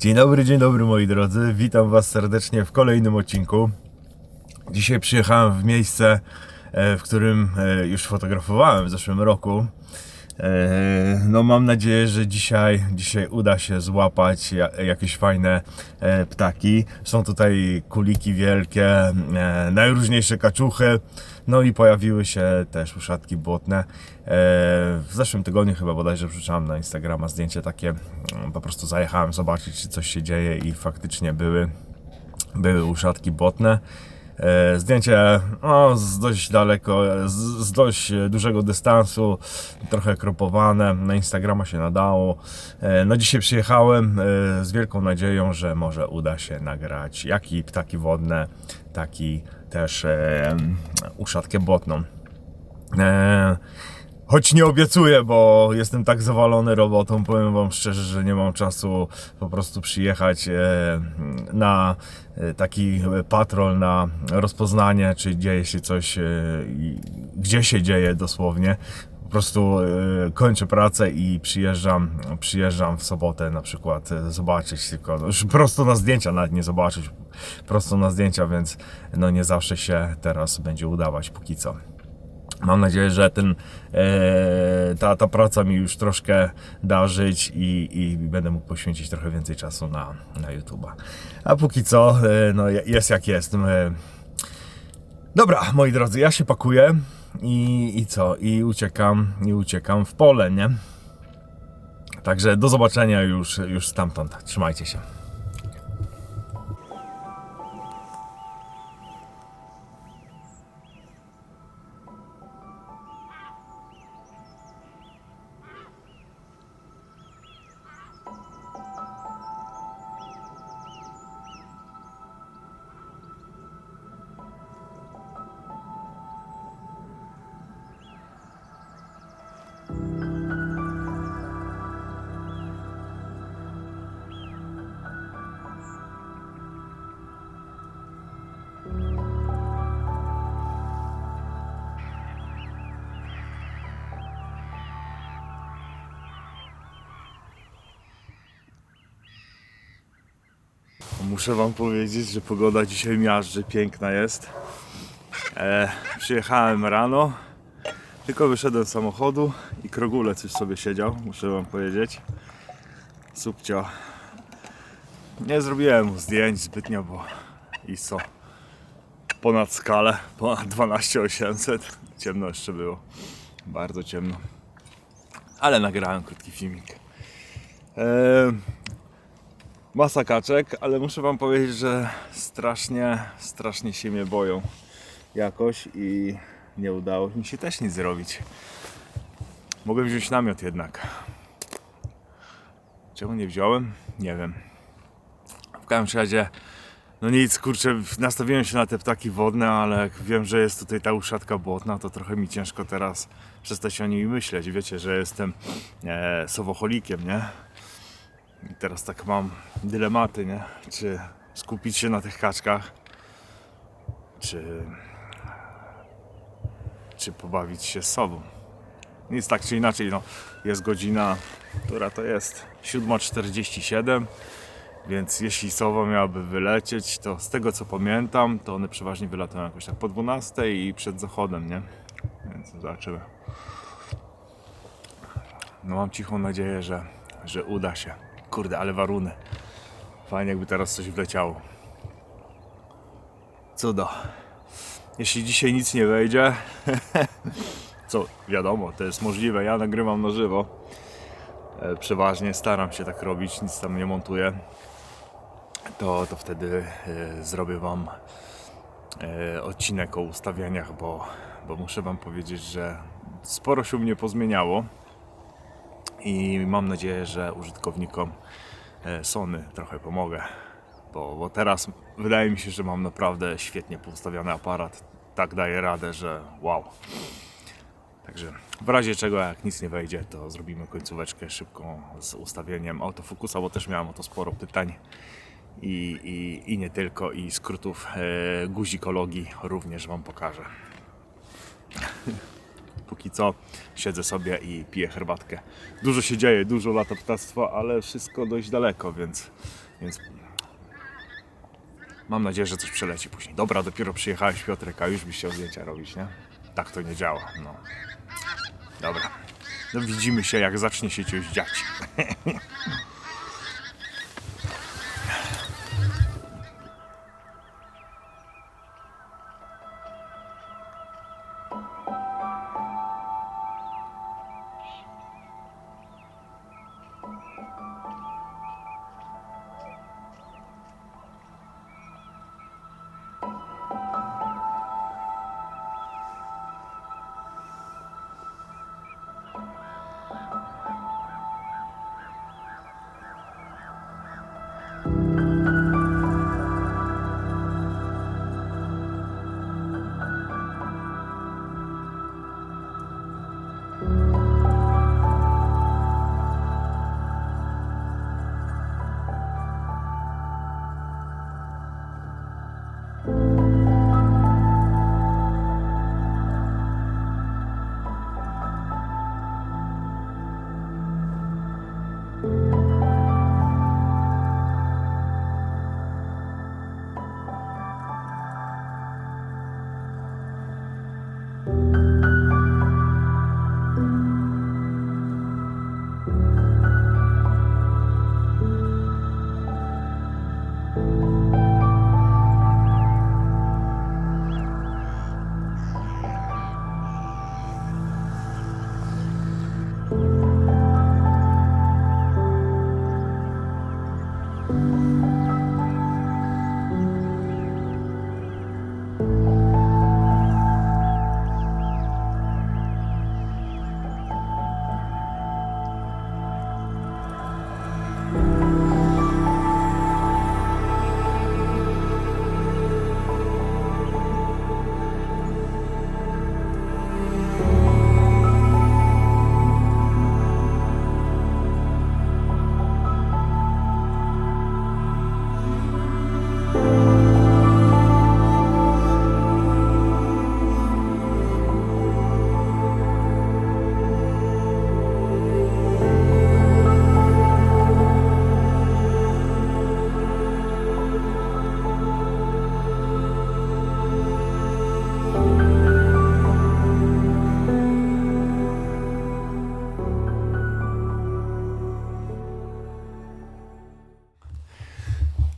Dzień dobry, dzień dobry moi drodzy. Witam Was serdecznie w kolejnym odcinku. Dzisiaj przyjechałem w miejsce, e, w którym e, już fotografowałem w zeszłym roku. E, No mam nadzieję, że dzisiaj, dzisiaj uda się złapać ja- jakieś fajne ptaki. Są tutaj kuliki wielkie, najróżniejsze kaczuchy. No i pojawiły się też uszatki błotne. E, W zeszłym tygodniu chyba bodajże wrzucałem na Instagrama zdjęcie takie. mm, Po prostu zajechałem zobaczyć, czy coś się dzieje i faktycznie były były uszatki błotne. E, Zdjęcie no, z dość daleko, z, z dość dużego dystansu, trochę kropowane, na Instagrama się nadało. E, No dzisiaj przyjechałem e, z wielką nadzieją, że może uda się nagrać jak i ptaki wodne, tak i też uszatkę błotną. E, Choć nie obiecuję, bo jestem tak zawalony robotą, powiem wam szczerze, że nie mam czasu po prostu przyjechać e, na e, taki patrol, na rozpoznanie, czy dzieje się coś, e, gdzie się dzieje dosłownie. Po prostu kończę pracę i przyjeżdżam, przyjeżdżam w sobotę na przykład zobaczyć tylko, no już prosto na zdjęcia nawet nie zobaczyć, prosto na zdjęcia, więc no nie zawsze się teraz będzie udawać póki co. Mam nadzieję, że ten, e, ta, ta praca mi już troszkę da żyć i, i będę mógł poświęcić trochę więcej czasu na, na YouTube'a. A póki co, e, no jest jak jest. E, dobra, moi drodzy, ja się pakuję i, i co? I uciekam, i uciekam w pole, nie? Także do zobaczenia już, już stamtąd. Trzymajcie się. Muszę wam powiedzieć, że pogoda dzisiaj miażdży, piękna jest. E, przyjechałem rano, tylko wyszedłem z samochodu i krogulec już sobie siedział, muszę wam powiedzieć. Subcio. Nie zrobiłem mu zdjęć zbytnio, bo i co? Ponad skalę, ponad 12800. Ciemno jeszcze było. Bardzo ciemno. Ale nagrałem krótki filmik. E, masa kaczek, ale muszę wam powiedzieć, że strasznie, strasznie się mnie boją jakoś i nie udało mi się też nic zrobić. Mogłem wziąć namiot jednak. Czemu nie wziąłem? Nie wiem. W każdym razie, no nic, kurczę, nastawiłem się na te ptaki wodne, ale jak wiem, że jest tutaj ta uszatka błotna, to trochę mi ciężko teraz przestać o niej myśleć. Wiecie, że jestem e, sowocholikiem, nie? I teraz tak mam dylematy, nie? Czy skupić się na tych kaczkach, czy, czy pobawić się z sobą. Nic tak czy inaczej, no, jest godzina, która to jest 7.47, więc jeśli sowa miałaby wylecieć, to z tego co pamiętam, to one przeważnie wylatują jakoś tak po 12 i przed zachodem, nie? Więc zobaczymy. No mam cichą nadzieję, że, że uda się. Kurde, ale waruny. Fajnie jakby teraz coś wleciało. Cudo. Jeśli dzisiaj nic nie wejdzie, co wiadomo, to jest możliwe, ja nagrywam na żywo. E, Przeważnie staram się tak robić, nic tam nie montuję. To, to wtedy e, zrobię Wam e, odcinek o ustawieniach, bo, bo muszę Wam powiedzieć, że sporo się u mnie pozmieniało i mam nadzieję, że użytkownikom e, Sony trochę pomogę, bo, bo teraz wydaje mi się, że mam naprawdę świetnie poustawiony aparat. Tak daje radę, że wow. Także w razie czego, jak nic nie wejdzie, to zrobimy końcóweczkę szybką z ustawieniem autofokusa, bo też miałem o to sporo pytań. I, i, i nie tylko, i skrótów e, guzikologii również Wam pokażę. Póki co siedzę sobie i piję herbatkę. Dużo się dzieje, dużo lata ptactwa, ale wszystko dość daleko, więc Więc mam nadzieję, że coś przeleci później. Dobra, dopiero przyjechałeś Piotrek, a już byś chciał zdjęcia robić, nie? Tak to nie działa, no. Dobra. No widzimy się, jak zacznie się coś dziać.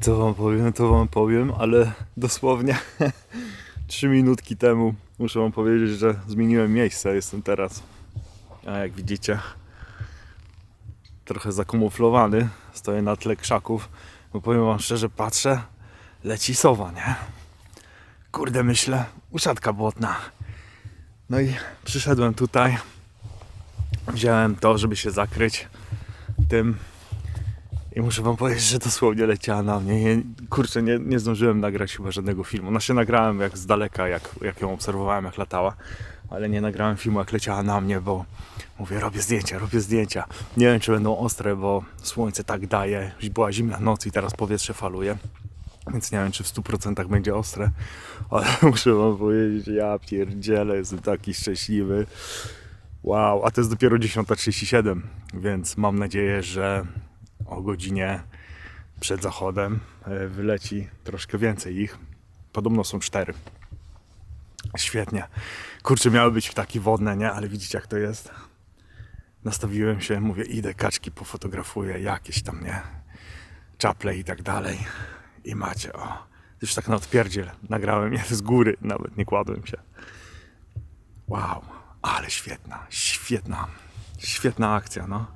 Co wam powiem, to wam powiem, ale dosłownie 3 minutki temu muszę wam powiedzieć, że zmieniłem miejsce. Jestem teraz, a jak widzicie, trochę zakamuflowany. Stoję na tle krzaków, bo powiem wam szczerze, patrzę, leci sowa, nie? Kurde, myślę, usiadka błotna. No i przyszedłem tutaj, wziąłem to, żeby się zakryć tym i muszę wam powiedzieć, że dosłownie leciała na mnie. Nie, kurczę, nie, nie zdążyłem nagrać chyba żadnego filmu. No się nagrałem jak z daleka, jak, jak ją obserwowałem, jak latała, ale nie nagrałem filmu, jak leciała na mnie, bo mówię, robię zdjęcia, robię zdjęcia. Nie wiem, czy będą ostre, bo słońce tak daje. Była zimna noc i teraz powietrze faluje. Więc nie wiem, czy w 100% będzie ostre, ale muszę wam powiedzieć, ja pierdzielę, jestem taki szczęśliwy. Wow, a to jest dopiero 10.37, więc mam nadzieję, że o godzinie przed zachodem e, wyleci troszkę więcej ich. Podobno są cztery. Świetnie. Kurczę, miały być ptaki wodne, nie? Ale widzicie jak to jest. Nastawiłem się, mówię, idę, kaczki pofotografuję, jakieś tam, nie? Czaple i tak dalej. I macie, o. Już tak na odpierdziel. Nagrałem je z góry, nawet nie kładłem się. Wow, ale świetna, świetna, świetna akcja, no.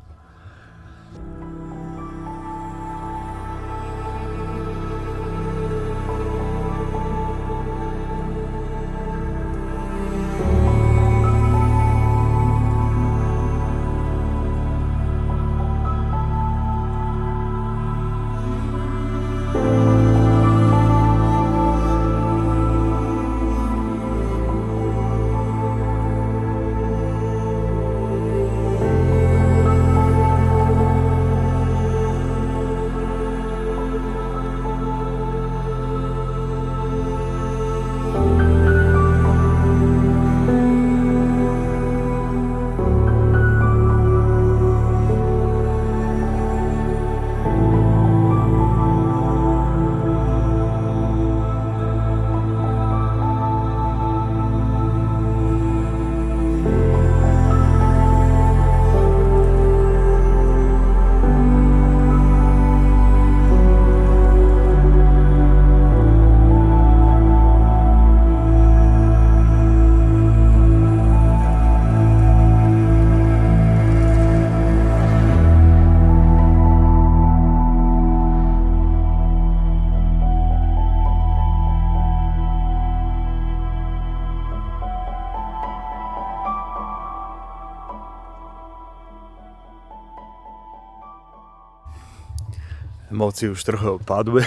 Emocje już trochę opadły,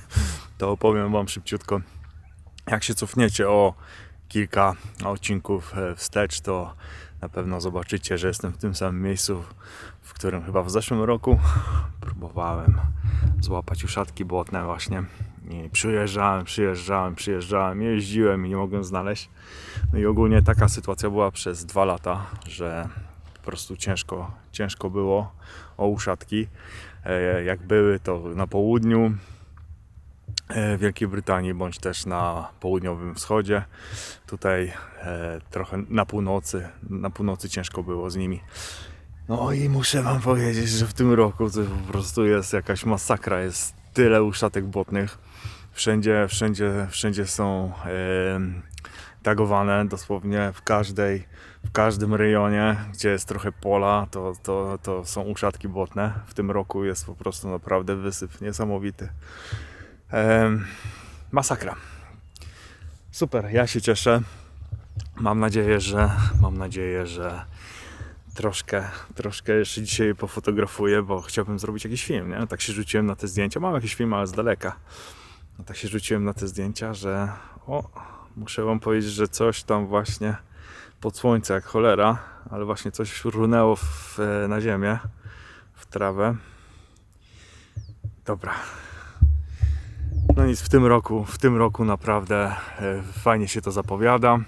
to opowiem Wam szybciutko. Jak się cofniecie o kilka odcinków e, wstecz, to na pewno zobaczycie, że jestem w tym samym miejscu, w którym chyba w zeszłym roku próbowałem złapać uszatki błotne właśnie. I przyjeżdżałem, przyjeżdżałem, przyjeżdżałem, jeździłem i nie mogłem znaleźć. No i ogólnie taka sytuacja była przez dwa lata, że po prostu ciężko, ciężko było o uszatki. E, Jak były to na południu e, Wielkiej Brytanii, bądź też na południowym wschodzie. Tutaj e, trochę na północy, na północy ciężko było z nimi. No i muszę wam powiedzieć, że w tym roku to po prostu jest jakaś masakra, jest tyle uszatek błotnych. Wszędzie, wszędzie, wszędzie są tagowane, dosłownie w każdej, w każdym rejonie, gdzie jest trochę pola, to, to, to są uszatki błotne. W tym roku jest po prostu naprawdę wysyp niesamowity. Em, masakra. Super, ja się cieszę. Mam nadzieję, że mam nadzieję, że troszkę, troszkę jeszcze dzisiaj pofotografuję, bo chciałbym zrobić jakiś film, nie? Tak się rzuciłem na te zdjęcia. Mam jakiś film, ale z daleka. No tak się rzuciłem na te zdjęcia, że o, muszę wam powiedzieć, że coś tam właśnie pod słońce jak cholera, ale właśnie coś runęło w, e, na ziemię, w trawę. Dobra. No nic, w tym roku, w tym roku naprawdę e, fajnie się to zapowiada.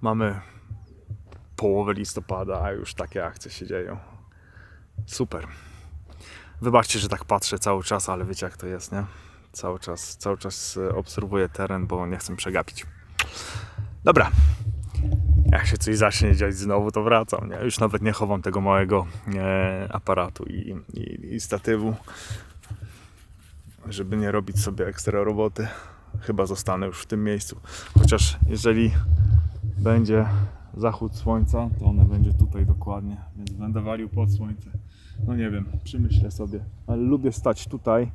Mamy połowę listopada, a już takie akcje się dzieją. Super. Wybaczcie, że tak patrzę cały czas, ale wiecie jak to jest, nie? Cały czas, cały czas e, obserwuję teren, bo nie chcę przegapić. Dobra. Jak się coś zacznie dziać znowu, to wracam. Nie? Już nawet nie chowam tego małego e, aparatu i, i, i statywu, żeby nie robić sobie ekstra roboty. Chyba zostanę już w tym miejscu. Chociaż jeżeli będzie zachód słońca, to one będzie tutaj dokładnie, więc będę walił pod słońce. No nie wiem, przemyślę sobie, ale lubię stać tutaj,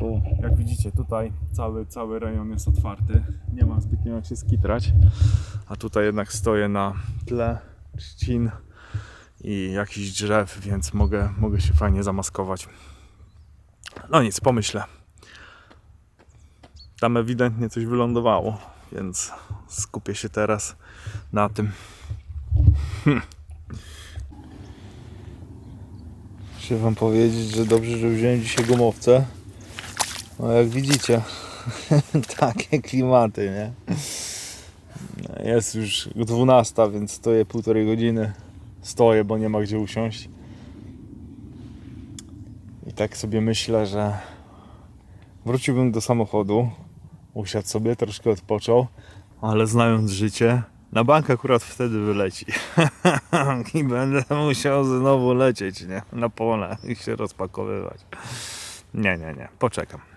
bo jak widzicie tutaj cały, cały rejon jest otwarty, nie ma zbytnio jak się skitrać, a tutaj jednak stoję na tle trzcin i jakichś drzew, więc mogę, mogę się fajnie zamaskować. No nic, pomyślę. Tam ewidentnie coś wylądowało, więc skupię się teraz na tym. Muszę wam powiedzieć, że dobrze, że wziąłem dzisiaj gumowce. No jak widzicie, takie klimaty, nie? Jest już 12, więc stoję półtorej godziny. Stoję, bo nie ma gdzie usiąść. I tak sobie myślę, że wróciłbym do samochodu, usiadł sobie, troszkę odpoczął, ale znając życie, na bank akurat wtedy wyleci. I będę musiał znowu lecieć, nie? Na pole i się rozpakowywać. Nie, nie, nie. Poczekam.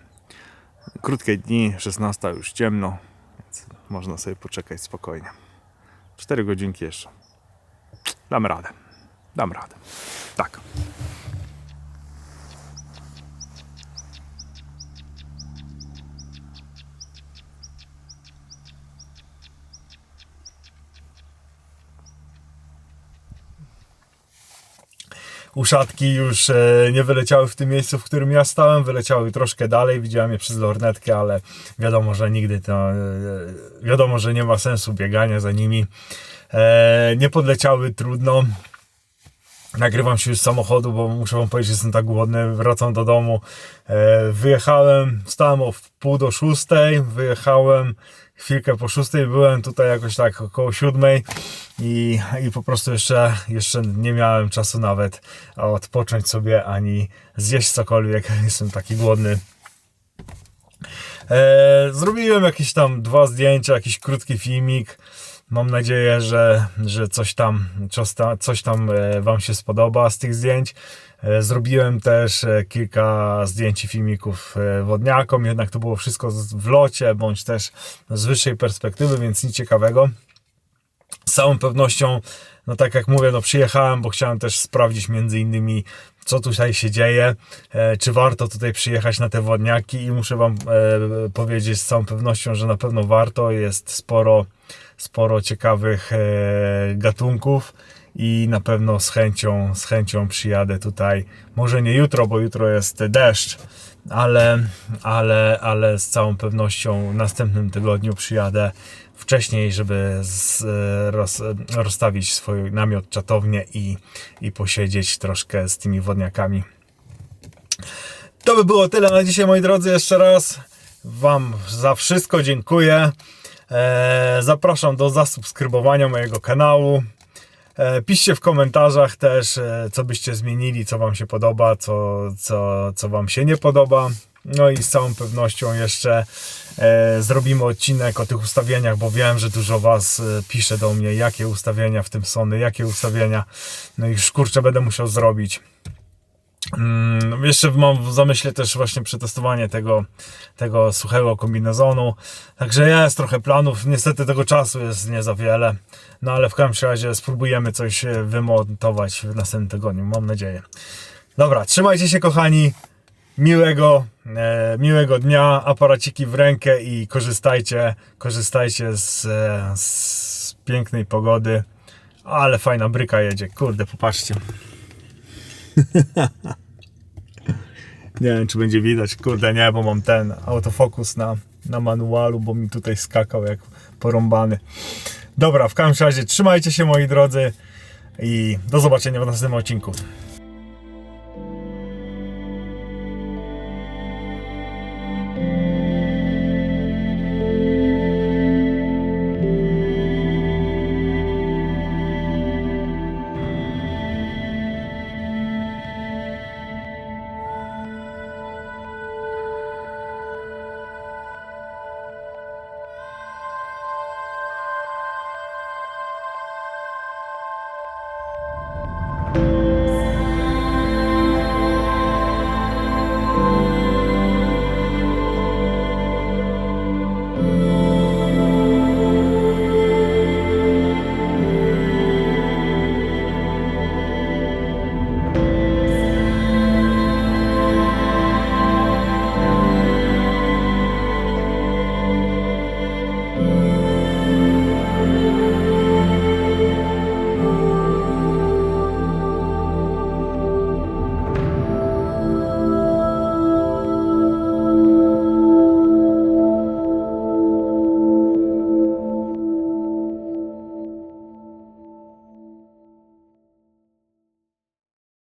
Krótkie dni, 16 już ciemno, więc można sobie poczekać spokojnie. 4 godzinki jeszcze. Dam radę. Dam radę. Tak. Uszatki już e, nie wyleciały w tym miejscu, w którym ja stałem, wyleciały troszkę dalej, widziałem je przez lornetkę, ale wiadomo, że nigdy to, e, wiadomo, że nie ma sensu biegania za nimi. E, nie podleciały trudno. Nagrywam się już z samochodu, bo muszę wam powiedzieć, że jestem tak głodny. Wracam do domu. E, wyjechałem, stałem o pół do szóstej, wyjechałem chwilkę po szóstej, byłem tutaj jakoś tak około siódmej i, i po prostu jeszcze, jeszcze nie miałem czasu nawet odpocząć sobie ani zjeść cokolwiek. Jestem taki głodny. E, zrobiłem jakieś tam dwa zdjęcia, jakiś krótki filmik. Mam nadzieję, że, że coś tam, coś tam, e, Wam się spodoba z tych zdjęć. E, Zrobiłem też e, kilka zdjęć i filmików wodniakom, jednak to było wszystko w locie, bądź też z wyższej perspektywy, więc nic ciekawego. Z całą pewnością, no tak jak mówię, no przyjechałem, bo chciałem też sprawdzić między innymi, co tutaj się dzieje, e, czy warto tutaj przyjechać na te wodniaki i muszę Wam e, powiedzieć z całą pewnością, że na pewno warto, jest sporo, sporo ciekawych e, gatunków i na pewno z chęcią, z chęcią przyjadę tutaj. Może nie jutro, bo jutro jest deszcz, ale, ale, ale z całą pewnością w następnym tygodniu przyjadę wcześniej, żeby z, roz, rozstawić swój namiot, czatownię i, i posiedzieć troszkę z tymi wodniakami. To by było tyle na dzisiaj, moi drodzy. Jeszcze raz Wam za wszystko dziękuję. E, zapraszam do zasubskrybowania mojego kanału. E, piszcie w komentarzach też, e, co byście zmienili, co Wam się podoba, co, co, co Wam się nie podoba. No i z całą pewnością jeszcze e, zrobimy odcinek o tych ustawieniach, bo wiem, że dużo Was e, pisze do mnie, jakie ustawienia w tym Sony, jakie ustawienia. No i już kurczę, będę musiał zrobić. Mm, jeszcze mam w zamyśle też właśnie przetestowanie tego, tego suchego kombinezonu. Także jest trochę planów. Niestety tego czasu jest nie za wiele. No ale w każdym razie spróbujemy coś e, wymontować w następnym tygodniu. Mam nadzieję. Dobra, trzymajcie się kochani. Miłego, e, miłego dnia, aparaciki w rękę i korzystajcie, korzystajcie z, e, z pięknej pogody. Ale fajna bryka jedzie. Kurde, popatrzcie. Nie wiem, czy będzie widać. Kurde, nie, bo mam ten autofokus na, na manualu, bo mi tutaj skakał jak porąbany. Dobra, w każdym razie trzymajcie się moi drodzy i do zobaczenia w następnym odcinku.